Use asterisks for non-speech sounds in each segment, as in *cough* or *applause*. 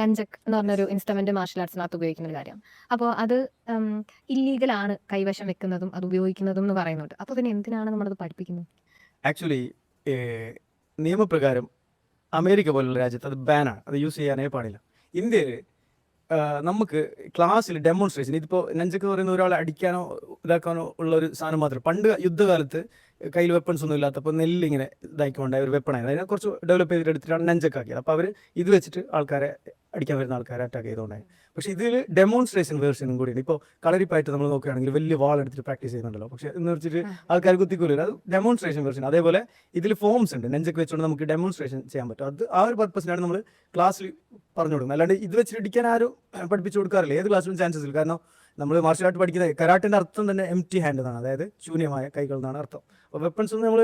നഞ്ചക് എന്ന് പറഞ്ഞൊരു instrument marshal ആർട്സിനകത്ത് ഉപയോഗിക്കുന്ന ഒരു കാര്യം. അപ്പോൾ അത് ഇല്ലീഗലാണ് കൈവശം വെക്കുന്നതും അത് ഉപയോഗിക്കുന്നതും എന്ന് പറയുന്നുണ്ട്. അപ്പോൾ പിന്നെ എന്തിനാണ് നമ്മളത് പഠിപ്പിക്കുന്നത്? ആക്ച്വലി നിയമപ്രകാരം അമേരിക്ക പോലുള്ള രാജ്യത്ത് അത് ബാനാണ് അത് യൂസ് ചെയ്യാനേ പാടില്ല. ഇന്ത്യയിൽ നമുക്ക് ക്ലാസ്സിൽ ഡെമോൺസ്ട്രേഷൻ ഇതിപ്പോൾ നെഞ്ചക്ക് പറയുന്ന ഒരാളെ അടിക്കാനോ ഇതാക്കാനോ ഉള്ള ഒരു സാധനം മാത്രം പണ്ട് യുദ്ധകാലത്ത് കയ്യിൽ വെപ്പൺസ് ഒന്നും ഇല്ലാത്തപ്പോൾ നെല്ല് ഇങ്ങനെ ഇതാക്കിക്കൊണ്ടായ ഒരു വെപ്പണായിരുന്നു അതിനെ കുറച്ച് ഡെവലപ്പ് ചെയ്തിട്ട് എടുത്തിട്ടാണ് നെഞ്ചക്ക് ആക്കിയത് അപ്പോൾ അവർ ഇത് വെച്ചിട്ട് ആൾക്കാരെ അടിക്കാൻ വരുന്ന ആൾക്കാരെ അറ്റാക്ക് ചെയ്തുകൊണ്ടായി പക്ഷെ ഇതിൽ ഡെമോൺസ്ട്രേഷൻ വേർഷനും കൂടിയാണ് ഇപ്പോൾ കളരിപ്പായിട്ട് നമ്മൾ നോക്കുകയാണെങ്കിൽ വലിയ വാൾ എടുത്തിട്ട് പ്രാക്ടീസ് ചെയ്യുന്നുണ്ടല്ലോ. പക്ഷെ എന്ന് വെച്ചിട്ട് ആൾക്കാർ കുത്തിക്കൂലില്ല അത് ഡെമോൺസ്ട്രേഷൻ വേർഷൻ അതേപോലെ ഇതിൽ ഫോംസ് ഉണ്ട്. നെഞ്ചൊക്കെ വെച്ചുകൊണ്ട് നമുക്ക് ഡെമോൺസ്ട്രേഷൻ ചെയ്യാൻ പറ്റും. അത് ആ ഒരു പർപ്പസിനാണ് നമ്മൾ ക്ലാസ്സിൽ പറഞ്ഞു കൊടുക്കുന്നത്. അല്ലാണ്ട് ഇത് വെച്ചിട്ട് ഇടിക്കാൻ ആരും പഠിപ്പിച്ചു കൊടുക്കാറില്ല. ഏത് ക്ലാസ്സിലും ചാൻസസ് ഇല്ല. കാരണം നമ്മൾ മാർഷൽ ആർട്ട് പഠിക്കുന്നത് കരാട്ടിന്റെ അർത്ഥം തന്നെ എം ടി ഹാൻഡ് എന്നാണ്. അതായത് ശൂന്യമായ കൈകൾ എന്നാണ് അർത്ഥം. അപ്പോൾ വെപ്പൺസ് ഒന്നും നമ്മൾ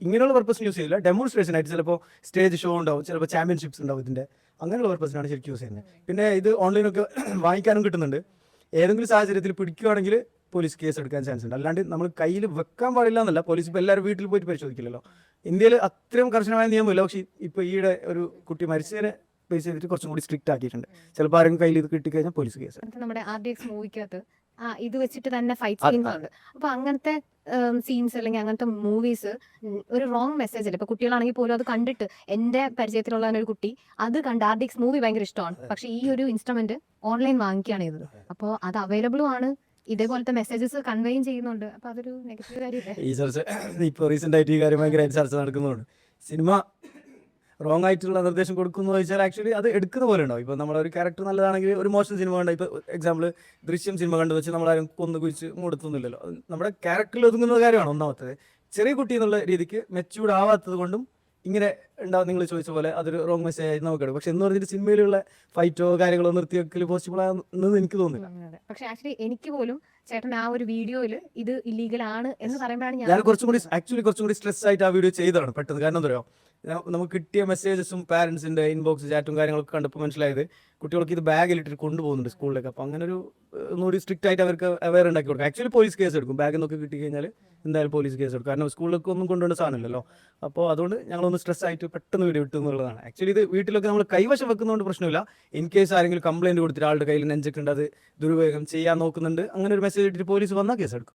ഇങ്ങനെയുള്ള പർപ്പസിന് യൂസ് ചെയ്യില്ല. ഡെമോൺസ്ട്രേഷൻ ആയിട്ട് ചിലപ്പോൾ സ്റ്റേജ് ഷോ ഉണ്ടാവും ചിലപ്പോൾ ചാമ്പ്യൻഷിപ്സ് ഉണ്ടാവും ഇതിന്റെ. അങ്ങനെയുള്ള പർപ്പസിനാണ് ശരിക്കും യൂസ് ചെയ്യുന്നത്. പിന്നെ ഇത് ഓൺലൈനൊക്കെ *coughs* വാങ്ങിക്കാനും കിട്ടുന്നുണ്ട്. ഏതെങ്കിലും സാഹചര്യത്തിൽ പിടിക്കുകയാണെങ്കിൽ പോലീസ് കേസ് എടുക്കാൻ ചാൻസ് ഉണ്ട്. അല്ലാണ്ട് നമ്മൾ കയ്യിൽ വെക്കാൻ പാടില്ല എന്നല്ല പോലീസ് ഇപ്പോൾ എല്ലാവരും വീട്ടിൽ പോയിട്ട് പരിശോധിക്കില്ലല്ലോ. ഇന്ത്യയിൽ അത്രയും കർശനമായ നിയമമില്ല. പക്ഷേ ഇപ്പോൾ ഈയിടെ ഒരു കുട്ടി മരിച്ചതിനെ ബേസ് ചെയ്തിട്ട് കുറച്ചും കൂടി സ്ട്രിക്റ്റ് ആക്കിയിട്ടുണ്ട്. ചിലപ്പോൾ ആരെങ്കിലും കയ്യിൽ ഇത് കിട്ടിക്കഴിഞ്ഞാൽ പോലീസ് കേസ് നമ്മുടെ ആർ ഡി എക്സ് മൂവിക്കകത്ത് ആ ഇത് വെച്ചിട്ട് തന്നെ ഫൈറ്റ് സീൻസ് ഉണ്ട്. അപ്പൊ അങ്ങനത്തെ സീൻസ് അല്ലെങ്കിൽ അങ്ങനത്തെ മൂവീസ് ഒരു റോങ് മെസ്സേജ് അല്ലേ? ഇപ്പൊ കുട്ടികളാണെങ്കിൽ പോലും അത് കണ്ടിട്ട് എന്റെ പരിചയത്തിലുള്ള ഒരു കുട്ടി അത് കണ്ട് ആർ ഡി എക്സ് മൂവി ഭയങ്കര ഇഷ്ടമാണ്. പക്ഷെ ഈ ഒരു ഇൻസ്ട്രുമെന്റ് ഓൺലൈൻ വാങ്ങിക്കുകയാണ് ചെയ്തത് അപ്പോൾ അത് അവൈലബിളും ആണ്. ഇതേപോലത്തെ മെസ്സേജസ് കൺവേയും ചെയ്യുന്നുണ്ട്. അപ്പൊ അതൊരു നെഗറ്റീവ് കാര്യമില്ല? ഈ ചർച്ച ഇപ്പൊ റീസെന്റ് ആയിട്ട് ഈ കാര്യം ഭയങ്കര ചർച്ച നടക്കുന്നുണ്ട് സിനിമ റോങ് ആയിട്ടുള്ള നിർദ്ദേശം കൊടുക്കുന്നു ചോദിച്ചാൽ ആക്ച്വലി അത് എടുക്കുന്ന പോലെ ഉണ്ടാവും. ഇപ്പൊ നമ്മുടെ ഒരു ക്യാരക്ടർ നല്ലതാണെങ്കിൽ ഒരു മോശം സിനിമ കണ്ട ഇപ്പൊ എക്സാമ്പിൾ ദൃശ്യം സിനിമ കണ്ടു വെച്ച് ആരും കൊന്നു കുഴിച്ച് മുടത്തുന്നില്ലല്ലോ. നമ്മുടെ ക്യാരക്ടറിൽ ഒതുങ്ങുന്ന കാര്യമാണ് ഒന്നാമത്തത്. ചെറിയ കുട്ടി എന്നുള്ള രീതിക്ക് മെച്ചൂർഡ് ആവാത്തത് കൊണ്ടും ഇങ്ങനെ ഉണ്ടാവും നിങ്ങൾ ചോദിച്ച പോലെ അതൊരു റോങ് മെസ്സേജ് ആയി നമുക്ക് എടുക്കും പക്ഷെ എന്ന് പറഞ്ഞിട്ട് സിനിമയിലുള്ള ഫൈറ്റോ കാര്യങ്ങളോ നിർത്തി വെക്കൽ പോസിബിൾ ആണെന്ന് എനിക്ക് തോന്നുന്നില്ല. പക്ഷെ ആക്ച്വലി എനിക്ക് പോലും ചേട്ടൻ ആ ഒരു വീഡിയോയിൽ ഇത് ഇല്ലീഗൽ ആണ് എന്ന് പറയുമ്പോഴാണ് ഞാൻ കുറച്ചും കൂടി ആക്ച്വലി കുറച്ചും കൂടി സ്ട്രെസ് ആയിട്ട് ആ വീഡിയോ ചെയ്തതാണ് പെട്ടെന്ന്. കാരണം എന്താ നമുക്ക് കിട്ടിയ മെസ്സേജസും പാരന്റ്സിന്റെ ഇൻബോക്സ് ചാറ്റും കാര്യങ്ങളൊക്കെ കണ്ടപ്പോൾ മനസ്സിലായത് കുട്ടികൾക്ക് ഇത് ബാഗിൽ ഇട്ടിട്ട് കൊണ്ടുപോകുന്നുണ്ട് സ്കൂളിലേക്ക് അപ്പൊ അങ്ങനെ ഒരു ഒന്നുകൂടി സ്ട്രിക്റ്റ് ആയിട്ട് അവർക്ക് അവയർ ഉണ്ടാക്കി കൊടുക്കും. ആക്ച്വലി പോലീസ് കേസ് എടുക്കും. ബാഗിൽ നിന്നൊക്കെ കിട്ടി കഴിഞ്ഞാൽ എന്തായാലും പോലീസ് കേസ് എടുക്കും. കാരണം സ്കൂളിലൊക്കെ ഒന്നും കൊണ്ടുവന്ന സാധനമില്ലല്ലോ. അപ്പോൾ അതുകൊണ്ട് ഞങ്ങളൊന്ന് സ്ട്രെസ് ആയിട്ട് പെട്ടെന്ന് വീട് വിട്ടു എന്നുള്ളതാണ്. ആക്ച്വലി ഇത് വീട്ടിലൊക്കെ നമ്മൾ കൈവശം വെക്കുന്നതുകൊണ്ട് പ്രശ്നമില്ല. ഇൻ കേസ് ആരെങ്കിലും കംപ്ലൈന്റ് കൊടുത്തിട്ട് ആളുടെ കയ്യിൽ നെഞ്ചൊക്കെ ഉണ്ട് അത് ദുരുപയോഗം ചെയ്യാൻ നോക്കുന്നുണ്ട്. അങ്ങനെ ഒരു മെസ്സേജ് ഇട്ടിട്ട് പോലീസ് വന്നാൽ കേസ് എടുക്കും.